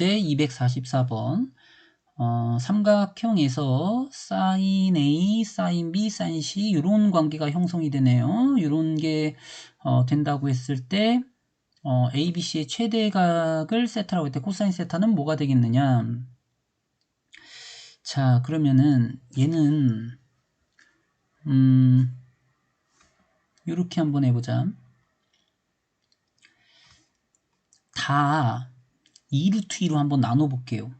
문제 244번 어, 삼각형에서 sin A, sin B, sin C 이런 관계가 형성이 되네요. 이런 게 어, 된다고 했을 때 어, A, B, C의 최대각을 세타라고 할때 코사인 세타는 뭐가 되겠느냐? 자 그러면은 얘는 음 이렇게 한번 해보자. 다 2루트 2로 한번 나눠볼게요.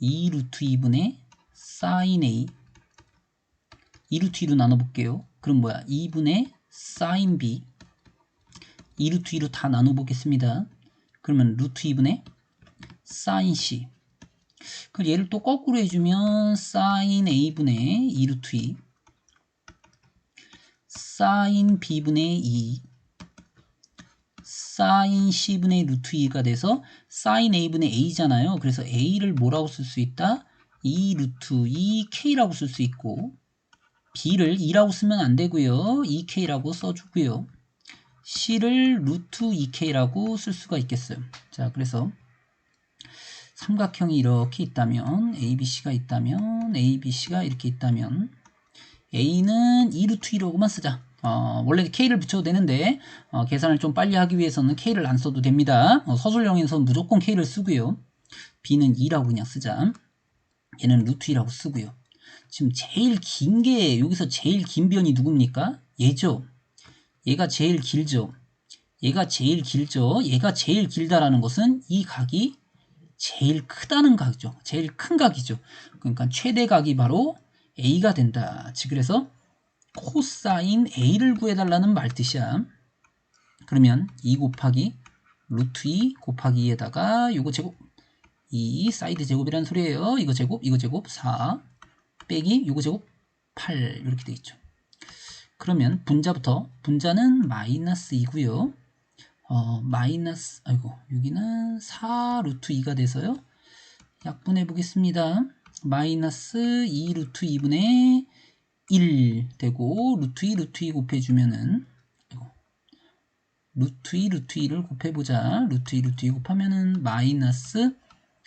2루트 2분의 sin A 2루트 2로 나눠볼게요. 그럼 뭐야? 2분의 sin B 2루트 2로 다 나눠보겠습니다. 그러면 루트 2분의 sin C 그럼 얘를 또 거꾸로 해주면 sin A분의 2루트 2 sin B분의 2 sin C분의 루트 2가 돼서 sin A분의 A잖아요. 그래서 A를 뭐라고 쓸 수 있다? 2 루트 2K라고 쓸 수 있고 B를 2라고 쓰면 안 되고요. 2K라고 써주고요. C를 루트 2K라고 쓸 수가 있겠어요. 자, 그래서 삼각형이 이렇게 있다면 ABC가 있다면 ABC가 이렇게 있다면 A는 2루트 2로만 쓰자. 어, 원래 K를 붙여도 되는데 어, 계산을 좀 빨리 하기 위해서는 K를 안 써도 됩니다. 어, 서술형에서는 무조건 K를 쓰고요. B는 2라고 그냥 쓰자. 얘는 루트 2라고 쓰고요. 지금 제일 긴 게 여기서 제일 긴 변이 누굽니까? 얘죠. 얘가 제일 길죠. 얘가 제일 길죠. 얘가 제일 길다라는 것은 이 각이 제일 크다는 각이죠. 제일 큰 각이죠. 그러니까 최대 각이 바로 A가 된다. 즉 그래서 코사인 A를 구해달라는 말뜻이야. 그러면 2 곱하기 루트 2 곱하기 2에다가 요거 제곱 2 사이드 제곱이라는 소리예요. 이거 제곱 이거 제곱 4 빼기 요거 제곱 8 이렇게 돼 있죠. 그러면 분자부터 분자는 마이너스 2고요. 어, 마이너스 아이고 여기는 4 루트 2가 돼서요. 약분해 보겠습니다. 마이너스 2 루트 2분의 1 되고 루트 2 루트 2 곱해주면은 루트 2 루트 2를 곱해보자. 루트 2 루트 2 곱하면은 마이너스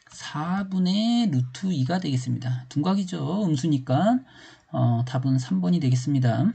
4분의 루트 2가 되겠습니다. 둔각이죠. 음수니까. 어, 답은 3번이 되겠습니다